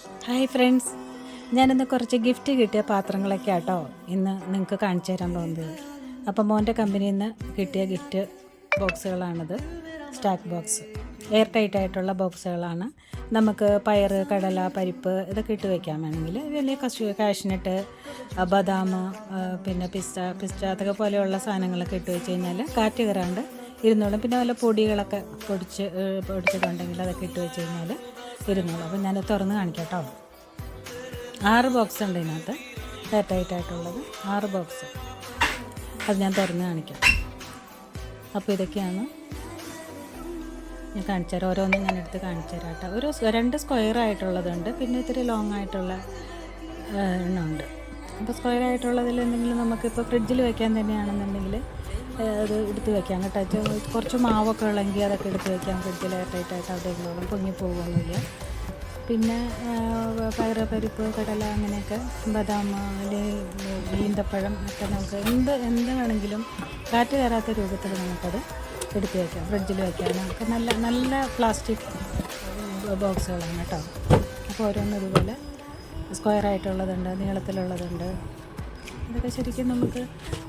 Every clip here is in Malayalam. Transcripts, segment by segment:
ഹായ് ഫ്രണ്ട്സ് ഞാനിന്ന് കുറച്ച് ഗിഫ്റ്റ് കിട്ടിയ പാത്രങ്ങളൊക്കെ ആട്ടോ ഇന്ന് നിങ്ങൾക്ക് കാണിച്ചു തരാൻ പോകുന്നത്. അപ്പം മോന്റെ കമ്പനിയിൽ നിന്ന് കിട്ടിയ ഗിഫ്റ്റ് ബോക്സുകളാണിത് സ്റ്റാക്ക് ബോക്സ് എയർ ടൈറ്റ് ആയിട്ടുള്ള ബോക്സുകളാണ് നമുക്ക് പയർ കടല പരിപ്പ് ഇതൊക്കെ ഇട്ട് വെക്കാൻ വേണമെങ്കിൽ വലിയ കശു കാഷ്നട്ട് ബദാം പിന്നെ പിസ്ത പിസ്ത അതൊക്കെ പോലെയുള്ള സാധനങ്ങളൊക്കെ ഇട്ട് വെച്ച് കഴിഞ്ഞാൽ കാറ്റ് കയറാണ്ട് ഇരുന്നോളും. പിന്നെ വല്ല പൊടികളൊക്കെ പൊടിച്ച് പൊടിച്ചിട്ടുണ്ടെങ്കിൽ അതൊക്കെ ഇട്ട് വെച്ച് കഴിഞ്ഞാൽ ഇരുന്നോളും അപ്പോൾ ഞാനത് തുറന്ന് കാണിക്കട്ടോ. കേട്ടോ ആറ് ബോക്സ് ഉണ്ട് ഇതിനകത്ത്. എയർ ടൈറ്റ് ആയിട്ടുള്ളത് ആറ് ബോക്സ് അത് ഞാൻ തുറന്ന് കാണിക്കാം. അപ്പോൾ ഇതൊക്കെയാണ് ഞാൻ കാണിച്ചു തരാം. ഓരോന്നും ഞാൻ എടുത്ത് കാണിച്ചു തരാം കേട്ടോ. ഒരു രണ്ട് സ്ക്വയർ ആയിട്ടുള്ളതുണ്ട്. പിന്നെ ഇത്തിരി ലോങ് ആയിട്ടുള്ള എണ്ണമുണ്ട്. അപ്പോൾ സ്ക്വയർ ആയിട്ടുള്ളതിൽ എന്തെങ്കിലും നമുക്കിപ്പോൾ ഫ്രിഡ്ജിൽ വയ്ക്കാൻ തന്നെയാണെന്നുണ്ടെങ്കിൽ അത് എടുത്ത് വെക്കാം. കേട്ടോ കുറച്ച് മാവൊക്കെ ഉള്ളെങ്കിൽ അതൊക്കെ എടുത്ത് വെക്കാം. ഫ്രിഡ്ജിൽ ലേറ്റായിട്ടായിട്ട് അവിടെ പൊങ്ങി പോകുന്നില്ല പിന്നെ പയർ പരിപ്പ് കടല അങ്ങനെയൊക്കെ ബദാം അല്ലെങ്കിൽ ഈന്തപ്പഴം ഒക്കെ നമുക്ക് എന്ത് എന്ത് വേണമെങ്കിലും കാറ്റ് കയറാത്ത രൂപത്തിൽ നമുക്കത് എടുത്ത് വയ്ക്കാം ഫ്രിഡ്ജിൽ വയ്ക്കാം ഒക്കെ നല്ല നല്ല പ്ലാസ്റ്റിക് ബോക്സുകളാണ് കേട്ടോ. അപ്പോൾ ഓരോന്നും ഇതുപോലെ സ്ക്വയർ ആയിട്ടുള്ളതുണ്ട് നീളത്തിലുള്ളതുണ്ട്. ഇതൊക്കെ ശരിക്കും നമുക്ക്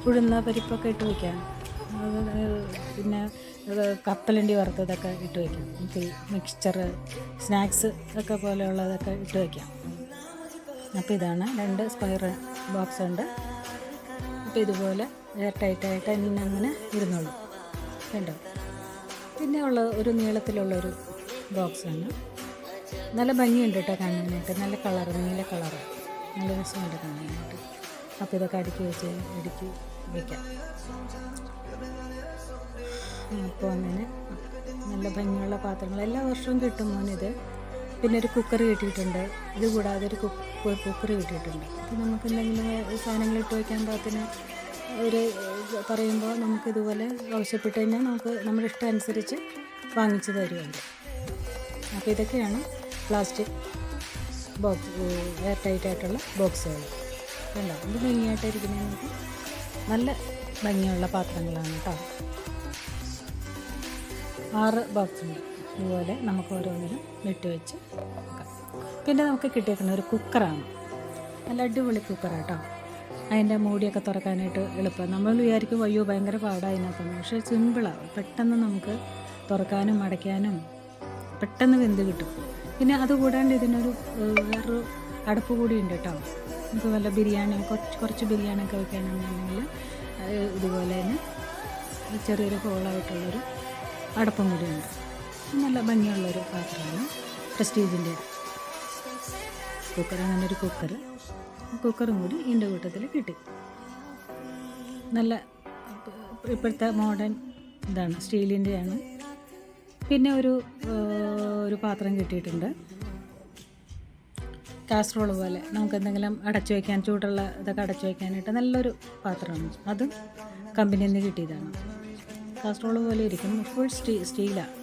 ഉഴുന്ന പരിപ്പൊക്കെ ഇട്ട് വയ്ക്കാം പിന്നെ കപ്പലണ്ടി വറുത്തതൊക്കെ ഇട്ട് വയ്ക്കാം. നമുക്ക് മിക്സ്ചർ സ്നാക്സ് ഒക്കെ പോലെയുള്ളതൊക്കെ ഇട്ട് വയ്ക്കാം. അപ്പോൾ ഇതാണ് രണ്ട് സ്ക്വയർ ബോക്സ് ഉണ്ട്. അപ്പോൾ ഇതുപോലെ എയർ ടൈറ്റായിട്ട് അതിന് അങ്ങനെ ഇരുന്നോളൂ. കണ്ടോ? പിന്നെ ഉള്ള ഒരു നീളത്തിലുള്ളൊരു ബോക്സാണ് നല്ല ഭംഗിയുണ്ട് കേട്ടോ കാണാനായിട്ട്. നല്ല കളർ നീല കളർ നല്ല രസമുണ്ട് കാണാനായിട്ട്. അപ്പോൾ ഇതൊക്കെ അടുക്കി വെച്ച് അടുക്കി വയ്ക്കാം. അപ്പോൾ അങ്ങനെ നല്ല ഭംഗിയുള്ള പാത്രങ്ങൾ. എല്ലാ വർഷവും കിട്ടും മോനിത് പിന്നെ ഒരു കുക്കർ കിട്ടിയിട്ടുണ്ട്. ഇത് കൂടാതെ ഒരു കുക്ക് കുക്കർ കിട്ടിയിട്ടുണ്ട്. അപ്പോൾ നമുക്ക് എന്തെങ്കിലും സാധനങ്ങൾ ഇട്ട് വയ്ക്കാൻ പാകത്തിന് ഒരു പറയുമ്പോൾ നമുക്ക് ഇതുപോലെ ആവശ്യപ്പെട്ട് കഴിഞ്ഞാൽ നമുക്ക് നമ്മുടെ ഇഷ്ടം അനുസരിച്ച് വാങ്ങിച്ചു തരുമല്ലോ അപ്പോൾ ഇതൊക്കെയാണ് പ്ലാസ്റ്റിക് ബോക്സ് എയർ ടൈറ്റ് ആയിട്ടുള്ള ബോക്സുകൾ. കണ്ടോ? ഇത് ഭംഗിയായിട്ടിരിക്കുന്നത് നമുക്ക്. നല്ല ഭംഗിയുള്ള പാത്രങ്ങളാണ് കേട്ടോ ആറ് ബോക്സ് ഉണ്ട് ഇതുപോലെ നമുക്ക് ഓരോന്നിലും ഇട്ട് വെച്ച് പിന്നെ നമുക്ക് കിട്ടിയേക്കുന്ന ഒരു കുക്കറാണ് നല്ല അടിപൊളി കുക്കറാണ് കേട്ടോ അതിന്റെ മൂടിയൊക്കെ തുറക്കാനായിട്ട് എളുപ്പം. നമ്മൾ വിചാരിക്കും അയ്യോ ഭയങ്കര പാടാണ് അതിനകത്തൊന്നും പക്ഷേ സിമ്പിളാണ് പെട്ടെന്ന് നമുക്ക് തുറക്കാനും അടയ്ക്കാനും പെട്ടെന്ന് വെന്ത് കിട്ടും. പിന്നെ അതുകൂടാണ്ട് ഇതിനൊരു വേറൊരു അടപ്പ് കൂടി ഉണ്ട് കേട്ടോ വല്ല ബിരിയാണി കുറച്ച് കുറച്ച് ബിരിയാണിയൊക്കെ വെക്കണമെന്നുണ്ടെങ്കിൽ ഇതുപോലെ തന്നെ ചെറിയൊരു ഹോളായിട്ടുള്ളൊരു അടപ്പം കൂടിയുണ്ട് നല്ല ഭംഗിയുള്ളൊരു പാത്രമാണ് പ്രസ്റ്റീജിന്റെ കുക്കർ അങ്ങനെ ഒരു കുക്കർ കുക്കറും കൂടി ഇതിന്റെ കൂട്ടത്തിൽ കിട്ടി. നല്ല ഇപ്പോഴത്തെ മോഡേൺ ഇതാണ് സ്റ്റീലിന്റെയാണ്. പിന്നെ ഒരു ഒരു പാത്രം കിട്ടിയിട്ടുണ്ട്. കാസറോൾ പോലെ നമുക്ക് എന്തെങ്കിലും അടച്ചു വയ്ക്കാൻ ചൂടുള്ള ഇതൊക്കെ അടച്ചു വയ്ക്കാനായിട്ട് നല്ലൊരു പാത്രമാണ് അത് കമ്പനിയിൽ നിന്ന് കിട്ടിയതാണ്. കാസറോൾ പോലെ ഇരിക്കും. ഫുൾ സ്റ്റീ സ്റ്റീലാണ്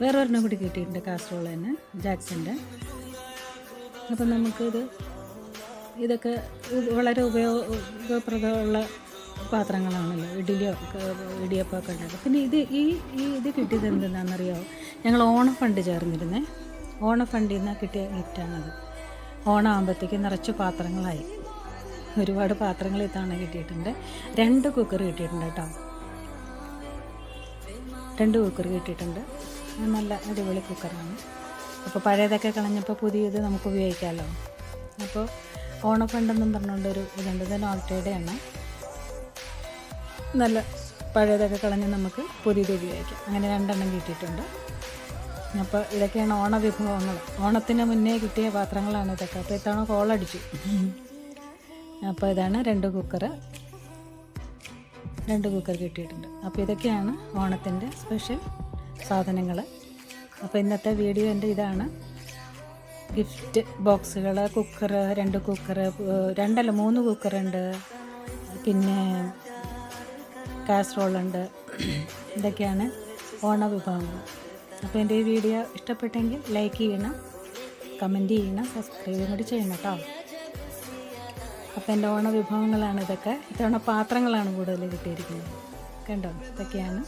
വേറെ ഒരെണ്ണം കൂടി കിട്ടിയിട്ടുണ്ട് കാസറോൾ തന്നെ ജാക്സന്റെ അപ്പം നമുക്കിത് ഇതൊക്കെ വളരെ ഉപയോഗ ഉപയോഗപ്രദമുള്ള പാത്രങ്ങളാണല്ലോ ഇഡ്ഡലിയോ ഇടിയപ്പം ഒക്കെ ഉണ്ടാക്കുക. പിന്നെ ഇത് ഈ ഈ ഇത് കിട്ടിയത് എന്തെന്നാണെന്നറിയോ? ഞങ്ങൾ ഓണഫണ്ട് ചേർന്നിരുന്നേ. ഓണ ഫണ്ടിൽ നിന്ന് കിട്ടിയ ഗിഫ്റ്റാണത് ഓണം ആകുമ്പോഴത്തേക്ക് നിറച്ച് പാത്രങ്ങളായി. ഒരുപാട് പാത്രങ്ങൾ ഇത്തവണ കിട്ടിയിട്ടുണ്ട്. രണ്ട് കുക്കർ കിട്ടിയിട്ടുണ്ട് കേട്ടോ. രണ്ട് കുക്കർ കിട്ടിയിട്ടുണ്ട്. നല്ല അടിപൊളി കുക്കറാണ് അപ്പോൾ പഴയതൊക്കെ കളഞ്ഞപ്പോൾ പുതിയത് നമുക്ക് ഉപയോഗിക്കാമല്ലോ അപ്പോൾ ഓണഫണ്ടെന്നും പറഞ്ഞുകൊണ്ട് ഒരു ഇതുണ്ട്. ഇത് ആണ്. നല്ല പഴയതൊക്കെ കളഞ്ഞ് നമുക്ക് പുതിയത് ഉപയോഗിക്കാം. അങ്ങനെ രണ്ടെണ്ണം കിട്ടിയിട്ടുണ്ട്. അപ്പോൾ ഇതൊക്കെയാണ് ഓണ വിഭവങ്ങൾ ഓണത്തിന് മുന്നേ കിട്ടിയ പാത്രങ്ങളാണ് ഇതൊക്കെ. അപ്പോൾ ഇത്തവണ കോളടിച്ചു. അപ്പോൾ ഇതാണ് രണ്ട് കുക്കർ രണ്ട് കുക്കർ കിട്ടിയിട്ടുണ്ട്. അപ്പോൾ ഇതൊക്കെയാണ് ഓണത്തിന്റെ സ്പെഷ്യൽ സാധനങ്ങൾ അപ്പോൾ ഇന്നത്തെ വീഡിയോ എന്റെ ഇതാണ്. ഗിഫ്റ്റ് ബോക്സുകൾ കുക്കർ രണ്ട് കുക്കർ രണ്ടല്ല മൂന്ന് കുക്കറുണ്ട്. പിന്നെ കാസറോളുണ്ട്. ഇതൊക്കെയാണ് ഓണ വിഭവങ്ങൾ അപ്പോൾ എന്റെ ഈ വീഡിയോ ഇഷ്ടപ്പെട്ടെങ്കിൽ ലൈക്ക് ചെയ്യണം കമന്റ് ചെയ്യണം സബ്സ്ക്രൈബും കൂടി ചെയ്യണം കേട്ടോ. അപ്പോൾ എന്റെ ഓണ വിഭവങ്ങളാണ് ഇതൊക്കെ. ഇത്തവണ പാത്രങ്ങളാണ് കൂടുതൽ കിട്ടിയിരിക്കുന്നത്. കണ്ടോ? ഇതൊക്കെയാണ്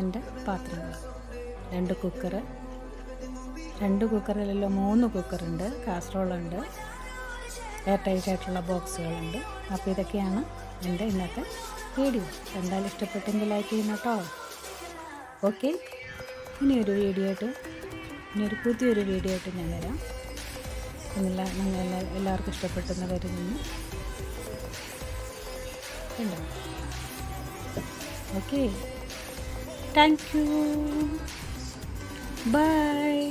എന്റെ പാത്രങ്ങൾ. രണ്ട് കുക്കർ രണ്ട് കുക്കറിലല്ലോ മൂന്ന് കുക്കറുണ്ട് കാസറോളുണ്ട് എയർ ടൈറ്റ് ആയിട്ടുള്ള ബോക്സുകളുണ്ട്. അപ്പോൾ ഇതൊക്കെയാണ് എന്റെ ഇന്നത്തെ വീഡിയോ. എന്തായാലും ഇഷ്ടപ്പെട്ടെങ്കിൽ ലൈക്ക് ചെയ്യണം കേട്ടോ. ഓക്കെ. ഇനിയൊരു വീഡിയോ ആയിട്ട് ഇനിയൊരു പുതിയൊരു വീഡിയോ ആയിട്ട് ഞാൻ വരാം. എന്നെല്ലാം നിങ്ങൾ എല്ലാ- എല്ലാവർക്കും ഇഷ്ടപ്പെട്ടെന്ന് കരുതുന്നു. ഓക്കെ. Thank you. ബൈ.